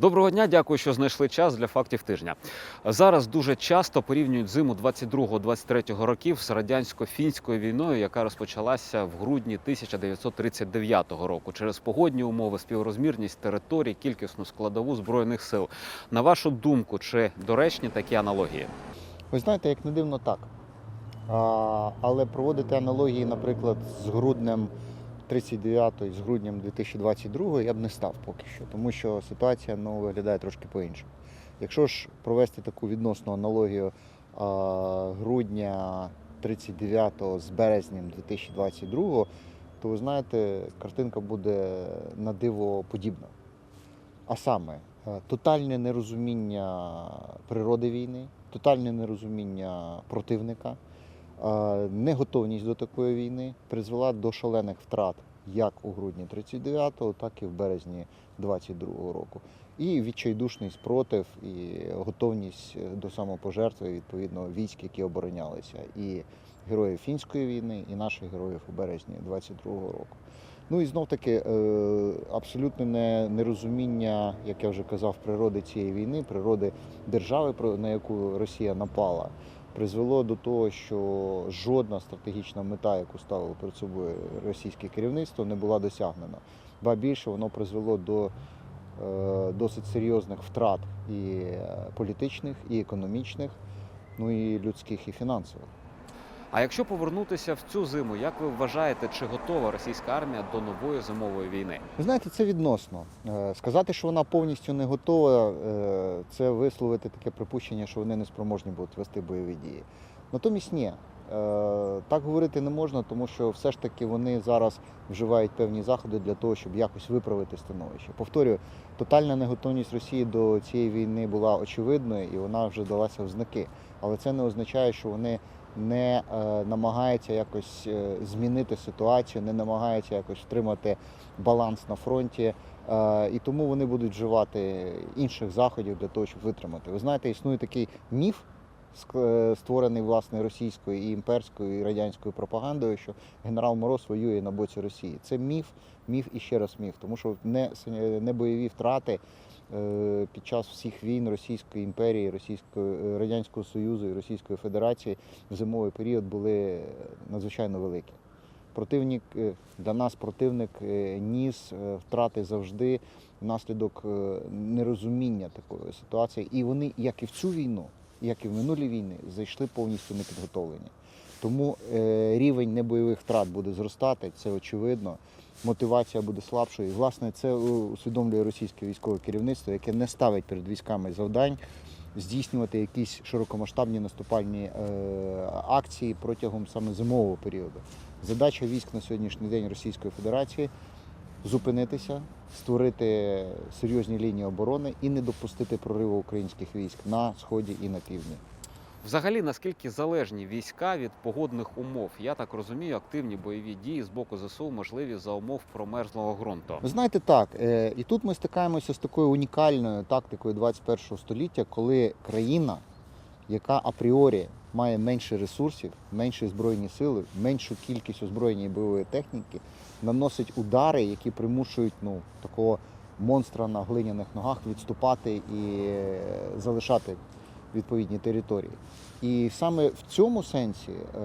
Доброго дня, дякую, що знайшли час для фактів тижня. Зараз дуже часто порівнюють зиму 22-23 років з радянсько-фінською війною, яка розпочалася в грудні 1939 року через погодні умови, співрозмірність територій, кількісну складову збройних сил. На вашу думку, чи доречні такі аналогії? Ви знаєте, як не дивно так. А, але проводити аналогії, наприклад, з груднем 39-ї, з груднем 2022 я б не став поки що, тому що ситуація ну, виглядає трошки по-іншому. Якщо ж провести таку відносну аналогію а, грудня 39-го з березнем 2022, то ви знаєте, картинка буде на диво подібна. А саме, е, тотальне нерозуміння природи війни, тотальне нерозуміння противника, неготовність до такої війни призвела до шалених втрат як у грудні 39-го, так і в березні 22-го року. І відчайдушний спротив, і готовність е, до самопожертви відповідно військ, які оборонялися, і героїв фінської війни, і наших героїв у березні 22-го року. Ну і знов таки е, абсолютне нерозуміння, як я вже казав, природи цієї війни, природи держави, на яку Росія напала, призвело до того, що жодна стратегічна мета, яку ставило перед собою російське керівництво, не була досягнена. Ба більше воно призвело до е, досить серйозних втрат і е, політичних, і економічних, ну і людських, і фінансових. А якщо повернутися в цю зиму, як ви вважаєте, чи готова російська армія до нової зимової війни? Ви знаєте, це відносно. Е, Сказати, що вона повністю не готова, е, це висловити таке припущення, що вони не спроможні будуть вести бойові дії. Натомість ні. Е, Так говорити не можна, тому що все ж таки вони зараз вживають певні заходи для того, щоб якось виправити становище. Повторюю, тотальна неготовність Росії до цієї війни була очевидною і вона вже далася в знаки. Але це не означає, що вони не е, намагаються якось е, змінити ситуацію, не намагається якось втримати баланс на фронті. Е, і тому вони будуть вживати інших заходів для того, щоб витримати. Ви знаєте, існує такий міф, створений власне російською і імперською і радянською пропагандою, що генерал Мороз воює на боці Росії. Це міф, міф і ще раз міф, тому що не, не бойові втрати е, під час всіх війн Російської імперії, Російської е, Радянського Союзу і Російської Федерації в зимовий період були надзвичайно великі. Противник е, для нас противник е, ніс е, втрати завжди внаслідок е, нерозуміння такої ситуації. І вони, як і в цю війну, як і в минулі війни, зайшли повністю непідготовлені. Тому е, рівень небойових втрат буде зростати, це очевидно. Мотивація буде слабшою. І, власне, це усвідомлює російське військове керівництво, яке не ставить перед військами завдань здійснювати якісь широкомасштабні наступальні е, акції протягом саме зимового періоду. Задача військ на сьогоднішній день Російської Федерації зупинитися, створити серйозні лінії оборони і не допустити прориву українських військ на сході і на півдні. Взагалі, наскільки залежні війська від погодних умов? Я так розумію, активні бойові дії з боку ЗСУ можливі за умов промерзлого ґрунту. Ви знаєте, так, е, і тут ми стикаємося з такою унікальною тактикою 21 століття, коли країна, яка апріорі має менше ресурсів, менші збройні сили, меншу кількість озброєння бойової техніки, наносить удари, які примушують ну, такого монстра на глиняних ногах відступати і е, залишати відповідні території. І саме в цьому сенсі е,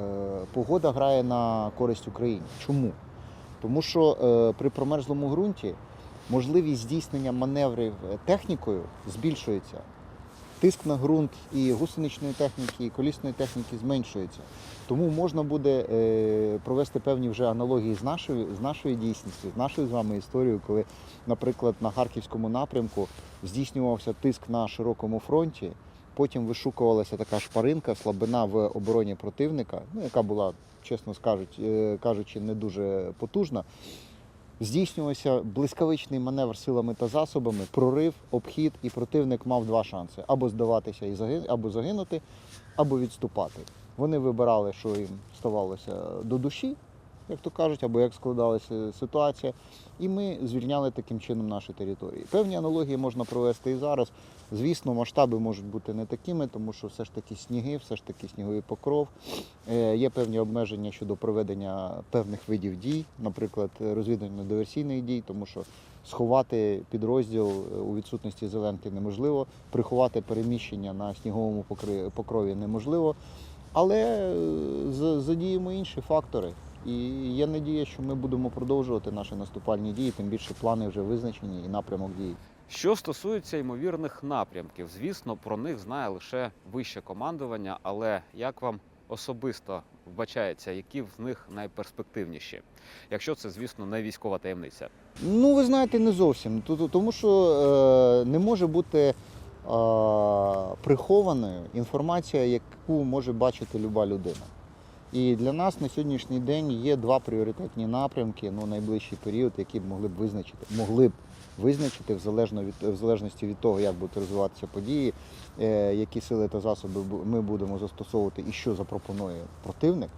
погода грає на користь Україні. Чому? Тому що е, при промерзлому ґрунті можливість здійснення маневрів технікою збільшується. Тиск на ґрунт і гусеничної техніки, і колісної техніки зменшується. Тому можна буде е, провести певні вже аналогії з нашою, з нашою дійсністю, з нашою з вами історією, коли, наприклад, на Харківському напрямку здійснювався тиск на широкому фронті, потім вишукувалася така шпаринка, слабина в обороні противника, ну, яка була, чесно скажуть, е, кажучи, не дуже потужна. Здійснювався блискавичний маневр силами та засобами, прорив, обхід, і противник мав два шанси: або здаватися і загинути, або загинути, або відступати. Вони вибирали, що їм ставалося до душі, як то кажуть, або як складалася ситуація. І ми звільняли таким чином наші території. Певні аналогії можна провести і зараз. Звісно, масштаби можуть бути не такими, тому що все ж таки сніги, все ж таки сніговий покров. Е, Є певні обмеження щодо проведення певних видів дій, наприклад, розвідувально-диверсійних дій, тому що сховати підрозділ е, у відсутності зеленки неможливо, приховати переміщення на сніговому покрові неможливо. Але е, задіємо інші фактори. І є надія, що ми будемо продовжувати наші наступальні дії, тим більше плани вже визначені і напрямок дій. Що стосується ймовірних напрямків, звісно, про них знає лише вище командування, але як вам особисто вбачається, які в них найперспективніші, якщо це, звісно, не військова таємниця? Ну, ви знаєте, не зовсім. Тому що е, не може бути е, прихованою інформація, яку може бачити люба людина. І для нас на сьогоднішній день є два пріоритетні напрямки, ну, найближчий період, які б могли б визначити, могли б визначити в, залежно від, в залежності від того, як будуть розвиватися події, е, які сили та засоби ми будемо застосовувати і що запропонує противник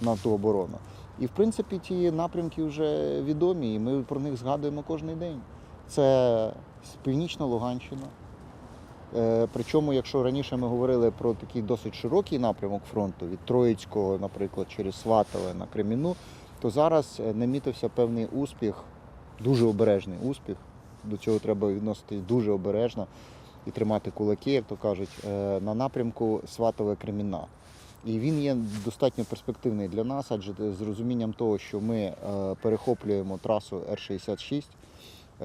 на ту оборону. І в принципі ті напрямки вже відомі, і ми про них згадуємо кожен день. Це північна Луганщина. Е, Причому, якщо раніше ми говорили про такий досить широкий напрямок фронту від Троїцького, наприклад, через Сватове на Креміну, то зараз е, намітився певний успіх, дуже обережний успіх. До цього треба відноситись дуже обережно і тримати кулаки, як то кажуть, е, на напрямку Сватове Креміна. І він є достатньо перспективний для нас, адже з розумінням того, що ми перехоплюємо трасу Р-66, е,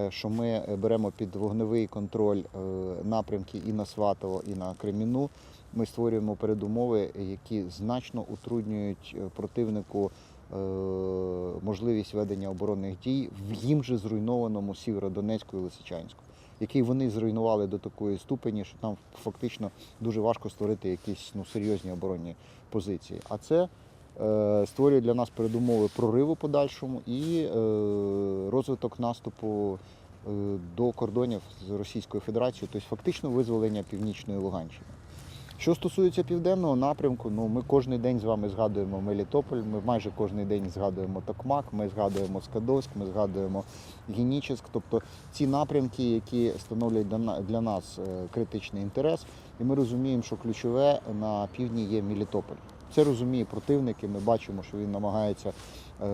що ми е, беремо під вогневий контроль е, напрямки і на Сватово, і на Креміну. Ми створюємо передумови, які значно утруднюють е, противнику е, можливість ведення оборонних дій в їм же зруйнованому Сєвєродонецьку і Лисичанську, який вони зруйнували до такої ступені, що там фактично дуже важко створити якісь ну, серйозні оборонні позиції. А це е, створює для нас передумови прориву подальшому і е, розвиток наступу е, до кордонів з Російською Федерацією, тобто фактично визволення північної Луганщини. Що стосується південного напрямку, ну ми кожен день з вами згадуємо Мелітополь, ми майже кожен день згадуємо Токмак, ми згадуємо Скадовськ, ми згадуємо Генічеськ. Тобто ці напрямки, які становлять для нас е, критичний інтерес, і ми розуміємо, що ключове на півдні є Мелітополь. Це розуміє противник, і ми бачимо, що він намагається е,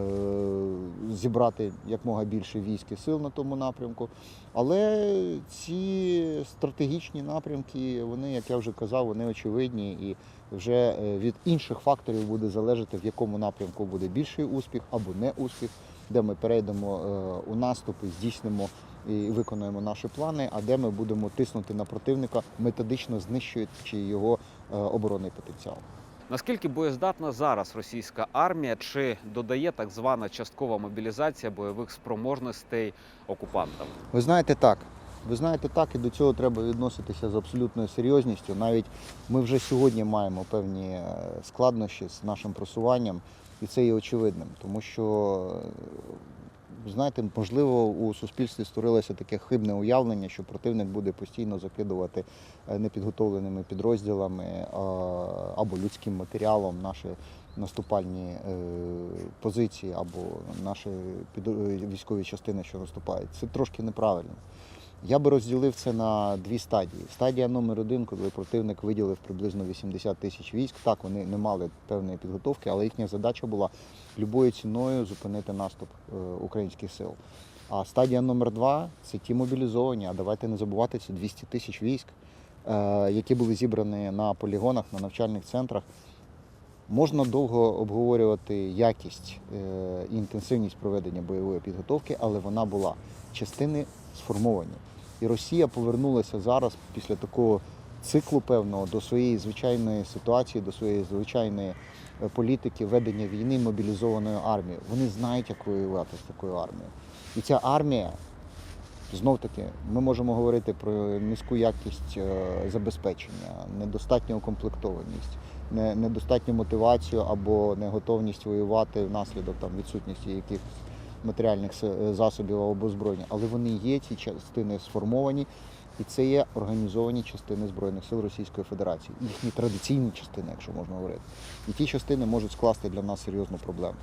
зібрати якмога більше військ і сил на тому напрямку. Але ці стратегічні напрямки, вони, як я вже казав, вони очевидні і вже е, від інших факторів буде залежати, в якому напрямку буде більший успіх або не успіх, де ми перейдемо е, у наступ і здійснимо і виконуємо наші плани, а де ми будемо тиснути на противника, методично знищуючи його е, оборонний потенціал. Наскільки боєздатна зараз російська армія, чи додає так звана часткова мобілізація бойових спроможностей окупантам? Ви знаєте так. Ви знаєте так, і до цього треба відноситися з абсолютною серйозністю. Навіть ми вже сьогодні маємо певні е, складнощі з нашим просуванням, і це є очевидним, тому що е, знаєте, можливо, у суспільстві створилося таке хибне уявлення, що противник буде постійно закидувати е, непідготовленими підрозділами е, або людським матеріалом наші наступальні е, позиції або наші військові частини, що наступають. Це трошки неправильно. Я би розділив це на дві стадії. Стадія номер один, коли противник виділив приблизно 80 тисяч військ. Так, вони не мали певної підготовки, але їхня задача була любою ціною зупинити наступ е, українських сил. А стадія номер два це ті мобілізовані. А давайте не забувати, це 200 тисяч військ, е, які були зібрані на полігонах, на навчальних центрах. Можна довго обговорювати якість е, і інтенсивність проведення бойової підготовки, але вона була. Частини сформовані. І Росія повернулася зараз після такого циклу певного до своєї звичайної ситуації, до своєї звичайної е, політики ведення війни мобілізованою армією. Вони знають, як воювати з такою армією. І ця армія, знов таки, ми можемо говорити про низьку якість е, забезпечення, недостатню укомплектованість, не- недостатню мотивацію або неготовність воювати внаслідок там, відсутності якихось матеріальних засобів або озброєння. Але вони є, ці частини сформовані, і це є організовані частини Збройних сил Російської Федерації, їхні традиційні частини, якщо можна говорити. І ті частини можуть скласти для нас серйозну проблему.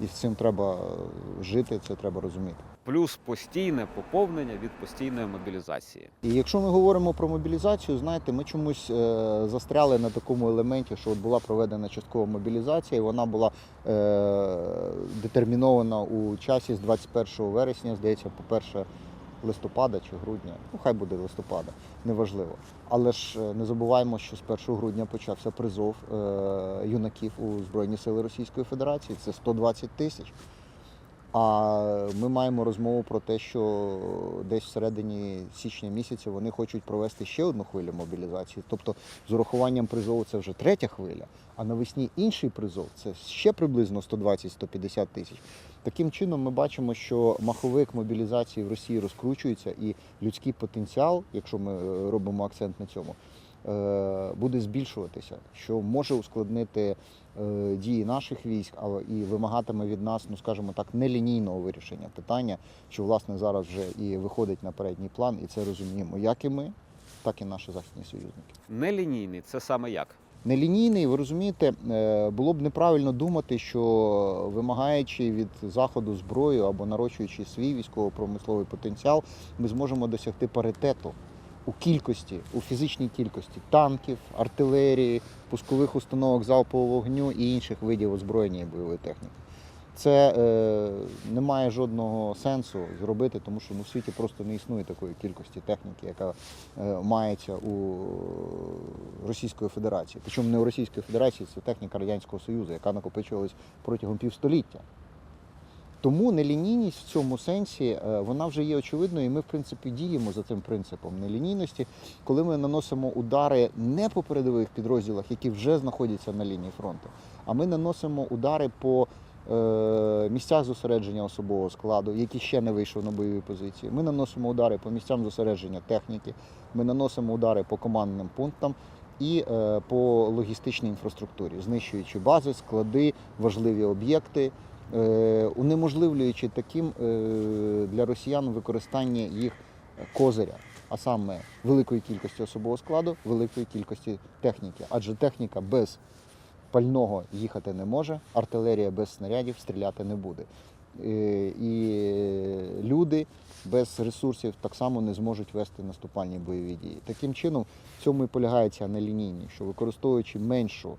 І з цим треба е, жити, це треба розуміти. Плюс постійне поповнення від постійної мобілізації. І якщо ми говоримо про мобілізацію, знаєте, ми чомусь е, застряли на такому елементі, що от була проведена часткова мобілізація, і вона була е, детермінована у часі з 21 вересня, здається, по 1 листопада чи грудня. Ну, хай буде листопада, неважливо. Але ж е, не забуваємо, що з 1 грудня почався призов е, юнаків у Збройні Сили Російської Федерації. Це 120 тисяч. А ми маємо розмову про те, що десь всередині січня місяця вони хочуть провести ще одну хвилю мобілізації. Тобто з урахуванням призову це вже третя хвиля, а навесні інший призов це ще приблизно 120-150 тисяч. Таким чином ми бачимо, що маховик мобілізації в Росії розкручується, і людський потенціал, якщо ми е, робимо акцент на цьому, буде збільшуватися, що може ускладнити е, дії наших військ, але і вимагатиме від нас, ну скажімо так, нелінійного вирішення питання, що власне зараз вже і виходить на передній план, і це розуміємо, як і ми, так і наші західні союзники. Нелінійний це саме як? Нелінійний, ви розумієте, е, було б неправильно думати, що вимагаючи від заходу зброю або нарощуючи свій військово-промисловий потенціал, ми зможемо досягти паритету у кількості, у фізичній кількості танків, артилерії, пускових установок залпового вогню і інших видів озброєння і бойової техніки. Це е, не має жодного сенсу зробити, тому що ну, в світі просто не існує такої кількості техніки, яка е, мається у Російської Федерації. Причому не у Російської Федерації, це техніка Радянського Союзу, яка накопичувалась протягом півстоліття. Тому нелінійність в цьому сенсі е, вона вже є очевидною, і ми, в принципі, діємо за цим принципом нелінійності, коли ми наносимо удари не по передових підрозділах, які вже знаходяться на лінії фронту, а ми наносимо удари по е, місцях зосередження особового складу, які ще не вийшов на бойові позиції. Ми наносимо удари по місцям зосередження техніки, ми наносимо удари по командним пунктам. І е, по логістичній інфраструктурі, знищуючи бази, склади, важливі об'єкти, унеможливлюючи таким е, для росіян використання їх козиря, а саме великої кількості особового складу, великої кількості техніки. Адже техніка без пального їхати не може, артилерія без снарядів стріляти не буде. Е, І люди без ресурсів так само не зможуть вести наступальні бойові дії. Таким чином, в цьому і полягає ця нелінійність, що використовуючи меншу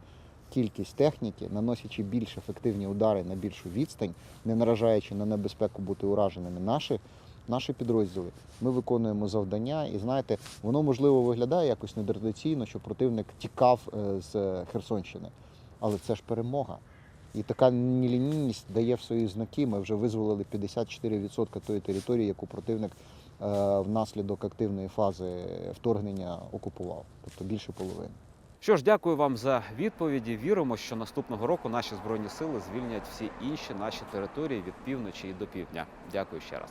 кількість техніки, наносячи більш ефективні удари на більшу відстань, не наражаючи на небезпеку бути ураженими наші, наші підрозділи, ми виконуємо завдання. І знаєте, воно можливо виглядає якось нетрадиційно, що противник тікав е, з Херсонщини. Але це ж перемога. І така нелінійність дає в свої знаки. Ми вже визволили 54% тої території, яку противник е, внаслідок активної фази вторгнення окупував, тобто більше половини. Що ж, дякую вам за відповіді. Віримо, що наступного року наші збройні сили звільнять всі інші наші території від півночі і до півдня. Дякую ще раз.